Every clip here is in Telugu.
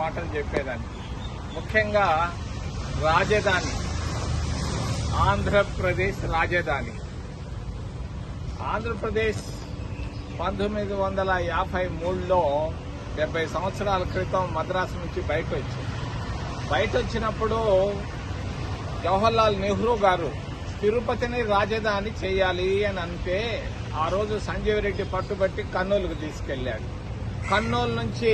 మాటలు చెప్పేదాన్ని. ముఖ్యంగా రాజధాని ఆంధ్రప్రదేశ్ రాజధాని. ఆంధ్రప్రదేశ్ పంతొమ్మిది వందల యాభై మూడులో డెబ్బై సంవత్సరాల క్రితం మద్రాసు నుంచి బయట వచ్చింది బయట వచ్చినప్పుడు జవహర్లాల్ నెహ్రూ గారు తిరుపతిని రాజధాని చేయాలి అని అంటే ఆ రోజు సంజీవ్ రెడ్డి పట్టుబట్టి కర్నూలుకు తీసుకెళ్ళాడు కర్నూలు నుంచి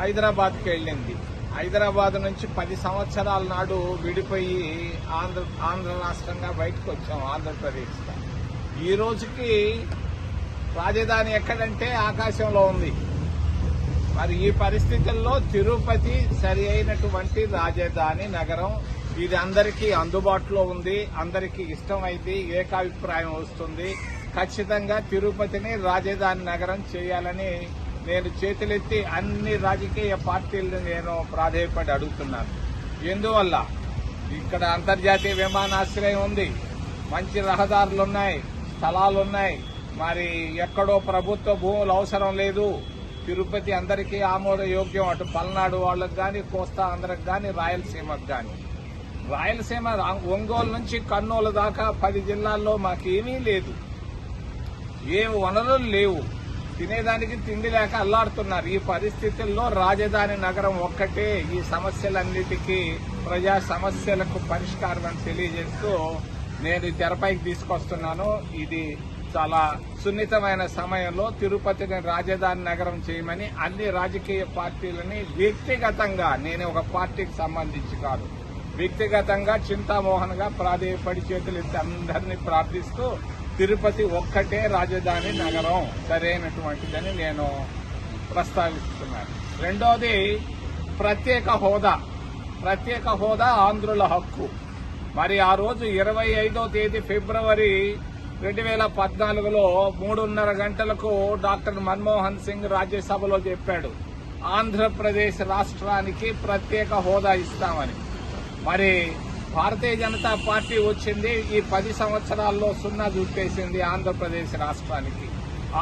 హైదరాబాద్కి వెళ్ళింది. హైదరాబాద్ నుంచి పది సంవత్సరాల నాడు విడిపోయి ఆంధ్ర ఆంధ్ర రాష్ట్రంగా బయటకు వచ్చాం ఆంధ్రప్రదేశ్ ఈ రోజుకి రాజధాని ఎక్కడంటే ఆకాశంలో ఉంది. మరి ఈ పరిస్థితుల్లో తిరుపతి సరి అయినటువంటి రాజధాని నగరం ఇది అందరికీ అందుబాటులో ఉంది అందరికీ ఇష్టమైంది ఏకాభిప్రాయం వస్తుంది. ఖచ్చితంగా తిరుపతిని రాజధాని నగరం చేయాలని నేను చేతులెత్తి అన్ని రాజకీయ పార్టీలను నేను ప్రాధాన్యపడి అడుగుతున్నాను. ఎందువల్ల? ఇక్కడ అంతర్జాతీయ విమానాశ్రయం ఉంది. మంచి రహదారులు ఉన్నాయి స్థలాలు ఉన్నాయి మరి ఎక్కడో ప్రభుత్వ భూములు అవసరం లేదు. తిరుపతి అందరికీ ఆమోదయోగ్యం. అటు పల్నాడు వాళ్ళకి కానీ కోస్తా అందరికి కానీ రాయలసీమకు కానీ రాయలసీమ ఒంగోలు నుంచి కర్నూలు దాకా పది జిల్లాల్లో మాకేమీ లేదు. ఏ వనరులు లేవు. తినేదానికి తిండి లేక అల్లాడుతున్నారు. ఈ పరిస్థితుల్లో రాజధాని నగరం ఒక్కటే. ఈ సమస్యలన్నిటికీ ప్రజా సమస్యలకు పరిష్కారం అని తెలియజేస్తూ నేను తెరపైకి తీసుకొస్తున్నాను. ఇది చాలా సున్నితమైన సమయంలో తిరుపతిని రాజధాని నగరం చేయమని అన్ని రాజకీయ పార్టీలని వ్యక్తిగతంగా నేను ఒక పార్టీకి సంబంధించి కాదు. వ్యక్తిగతంగా చింతామోహన్గా ప్రాధేయపడి చేతులు ఎత్తి అందరినీ ప్రార్థిస్తూ తిరుపతి ఒక్కటే రాజధాని నగరం సరైనటువంటిదని నేను ప్రస్తావిస్తున్నాను. రెండోది ప్రత్యేక హోదా. ప్రత్యేక హోదా ఆంధ్రుల హక్కు. మరి ఆ రోజు ఇరవై ఐదో తేదీ ఫిబ్రవరి రెండు వేల పద్నాలుగులో మూడున్నర గంటలకు డాక్టర్ మన్మోహన్ సింగ్ రాజ్యసభలో చెప్పాడు ఆంధ్రప్రదేశ్ రాష్ట్రానికి ప్రత్యేక హోదా ఇస్తామని. మరి భారతీయ జనతా పార్టీ వచ్చింది ఈ పది సంవత్సరాల్లో సున్నా చూపేసింది ఆంధ్రప్రదేశ్ రాష్ట్రానికి.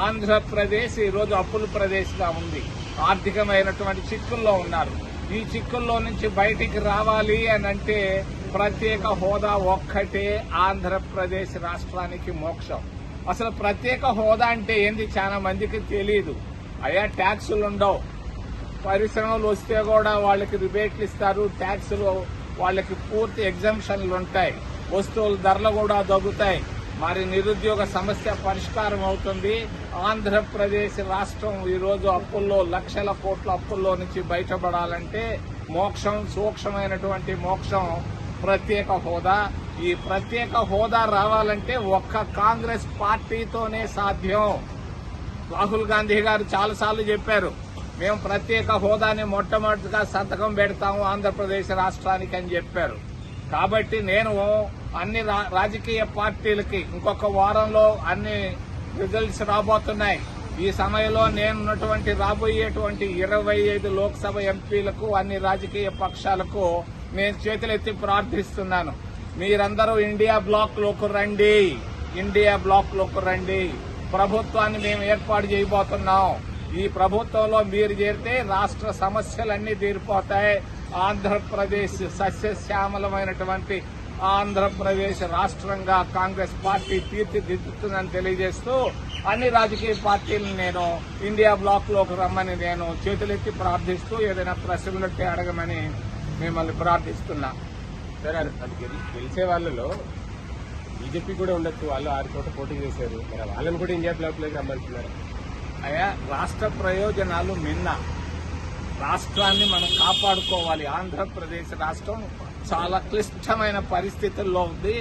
ఆంధ్రప్రదేశ్ ఈ రోజు అప్పుల ప్రదేశ్గా ఉంది. ఆర్థికమైనటువంటి చిక్కుల్లో ఉన్నారు. ఈ చిక్కుల్లో నుంచి బయటికి రావాలి అని అంటే ప్రత్యేక హోదా ఒక్కటే ఆంధ్రప్రదేశ్ రాష్ట్రానికి మోక్షం. అసలు ప్రత్యేక హోదా అంటే ఏంది చాలా మందికి తెలియదు అయ్యా ట్యాక్సులు ఉండవు పరిశ్రమలు వస్తే కూడా వాళ్ళకి రిబేట్లు ఇస్తారు ట్యాక్సులు వాళ్ళకి పూర్తి ఎగ్జంప్షన్లు ఉంటాయి. వస్తువుల ధరలు కూడా తగ్గుతాయి. మరి నిరుద్యోగ సమస్య పరిష్కారం అవుతుంది. ఆంధ్రప్రదేశ్ రాష్ట్రం ఈరోజు అప్పుల్లో లక్షల కోట్ల అప్పుల్లో నుంచి బయటపడాలంటే మోక్షం సూక్ష్మమైనటువంటి మోక్షం ప్రత్యేక హోదా. ఈ ప్రత్యేక హోదా రావాలంటే ఒక్క కాంగ్రెస్ పార్టీతోనే సాధ్యం. రాహుల్ గాంధీ గారు చాలాసార్లు చెప్పారు మేము ప్రత్యేక హోదాని మొట్టమొదటిగా సంతకం పెడతాము ఆంధ్రప్రదేశ్ రాష్ట్రానికి అని చెప్పారు. కాబట్టి నేను అన్ని రా- రాజకీయ పార్టీలకి ఇంకొక వారంలో అన్ని రిజల్ట్స్ రాబోతున్నాయి. ఈ సమయంలో నేనున్నటువంటి రాబోయేటువంటి ఇరవై ఐదు లోక్సభ ఎంపీలకు అన్ని రాజకీయ పక్షాలకు నేను చేతులెత్తి ప్రార్థిస్తున్నాను. మీరందరూ ఇండియా బ్లాక్లోకి రండి. ఇండియా బ్లాక్లోకి రండి. ప్రభుత్వాన్ని మేము ఏర్పాటు చేయబోతున్నాం. ఈ ప్రభుత్వంలో మీరు చేరితే రాష్ట్ర సమస్యలన్నీ తీరిపోతాయి. ఆంధ్రప్రదేశ్ సస్యశ్యామలమైనటువంటి ఆంధ్రప్రదేశ్ రాష్ట్రంగా కాంగ్రెస్ పార్టీ తీర్చిదిద్దుతుందని తెలియజేస్తూ అన్ని రాజకీయ పార్టీలను నేను ఇండియా బ్లాక్లోకి రమ్మని నేను చేతులెత్తి ప్రార్థిస్తూ ఏదైనా ప్రశ్నలుంటే అడగమని మిమ్మల్ని ప్రార్థిస్తున్నా. సరే అది తెలిసే గెలిచే వాళ్ళలో బీజేపీ కూడా ఉండొచ్చు. వాళ్ళు ఆరు చోట పోటీ చేశారు. మరి వాళ్ళని కూడా ఇండియా బ్లాక్లోకి రమ్మంటున్నారు. అయ్యా రాష్ట్ర ప్రయోజనాలు మిన్న రాష్ట్రాన్ని మనం కాపాడుకోవాలి. ఆంధ్రప్రదేశ్ రాష్ట్రం చాలా క్లిష్టమైన పరిస్థితుల్లో ఉంది.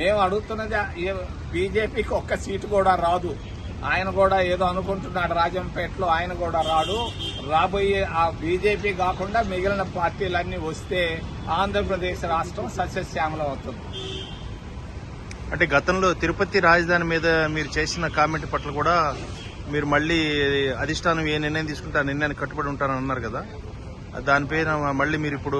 మేము అడుగుతున్నది బీజేపీకి ఒక్క సీటు కూడా రాదు. ఆయన కూడా ఏదో అనుకుంటున్నాడు రాజంపేటలో ఆయన కూడా రాడు. రాబోయే ఆ బీజేపీ కాకుండా మిగిలిన పార్టీలన్నీ వస్తే ఆంధ్రప్రదేశ్ రాష్ట్రం సస్యశ్యామలం అవుతుంది. అంటే గతంలో తిరుపతి రాజధాని మీద మీరు చేసిన కామెంట్ పట్ల కూడా మీరు మళ్ళీ అధిష్టానం ఏ నిర్ణయం తీసుకుంటే ఆ నిర్ణయానికి కట్టుబడి ఉంటారని అన్నారు కదా. దానిపైన మళ్ళీ మీరు ఇప్పుడు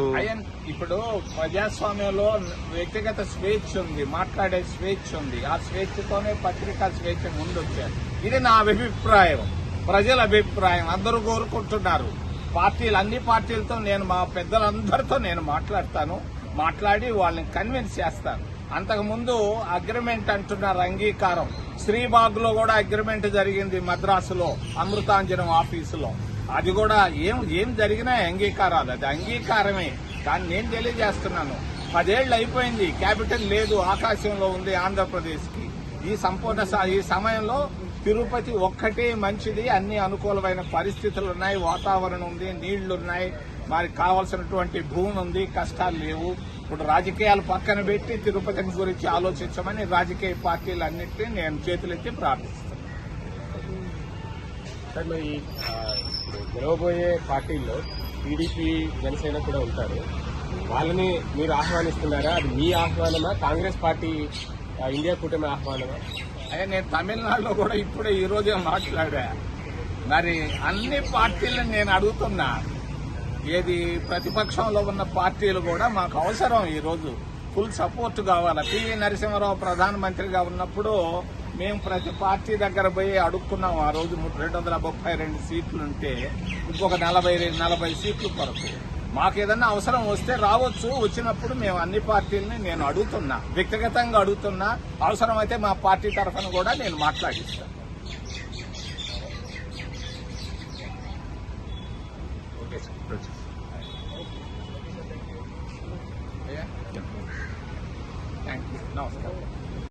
ఇప్పుడు ప్రజాస్వామ్యంలో వ్యక్తిగత స్వేచ్ఛ ఉంది మాట్లాడే స్వేచ్ఛ ఉంది. ఆ స్వేచ్ఛతోనే పత్రికా స్వేచ్ఛ ముందొచ్చారు. ఇది నా అభిప్రాయం ప్రజల అభిప్రాయం. అందరూ కోరుకుంటున్నారు. పార్టీలు అన్ని పార్టీలతో నేను మా పెద్దలందరితో నేను మాట్లాడతాను. మాట్లాడి వాళ్ళని కన్విన్స్ చేస్తాను. అంతకుముందు అగ్రిమెంట్ అంటున్నారు అంగీకారం. శ్రీబాగ్లో కూడా అగ్రిమెంట్ జరిగింది మద్రాసులో అమృతాంజనం ఆఫీసులో. అది కూడా ఏం ఏం జరిగినా అంగీకారాలు. అది అంగీకారమే. కానీ నేను తెలియజేస్తున్నాను. పదేళ్ళు అయిపోయింది. క్యాపిటల్ లేదు. ఆకాశంలో ఉంది ఆంధ్రప్రదేశ్కి. ఈ సంపూర్ణ స- ఈ సమయంలో తిరుపతి ఒక్కటే మంచిది. అన్ని అనుకూలమైన పరిస్థితులు ఉన్నాయి. వాతావరణం ఉంది. నీళ్ళున్నాయి. మరి కావాల్సినటువంటి భూమి ఉంది కష్టాలు లేవు. ఇప్పుడు రాజకీయాలు పక్కన పెట్టి తిరుపతి గురించి ఆలోచించమని రాజకీయ పార్టీలన్నింటినీ నేను చేతులెత్తి ప్రార్థిస్తాను సార్ మరి ఆ, ఇప్పుడు గెలవబోయే పార్టీల్లో టీడీపీ జనసేన కూడా ఉంటారు. వాళ్ళని మీరు ఆహ్వానిస్తున్నారా? అది మీ ఆహ్వానమా? కాంగ్రెస్ పార్టీ ఇండియా కూటమి ఆహ్వానమా? అయ్యా నేను తమిళనాడులో కూడా ఇప్పుడే ఈ రోజే మాట్లాడా. మరి అన్ని పార్టీలను నేను అడుగుతున్నా. ఏది ప్రతిపక్షంలో ఉన్న పార్టీలు కూడా మాకు అవసరం ఈ రోజు. ఫుల్ సపోర్ట్ కావాలి? పివి నరసింహారావు ప్రధానమంత్రిగా ఉన్నప్పుడు మేము ప్రతి పార్టీ దగ్గర పోయి అడుక్కున్నాం ఆ రోజు రెండు వందల ముప్పై రెండు సీట్లు ఉంటే ఇంకొక నలభై నలభై సీట్లు కొరకు. మాకు ఏదన్నా అవసరం వస్తే రావచ్చు. వచ్చినప్పుడు మేము అన్ని పార్టీలని నేను అడుగుతున్నా. వ్యక్తిగతంగా అడుగుతున్నా. అవసరమైతే మా పార్టీ తరఫున కూడా నేను మాట్లాడిస్తాను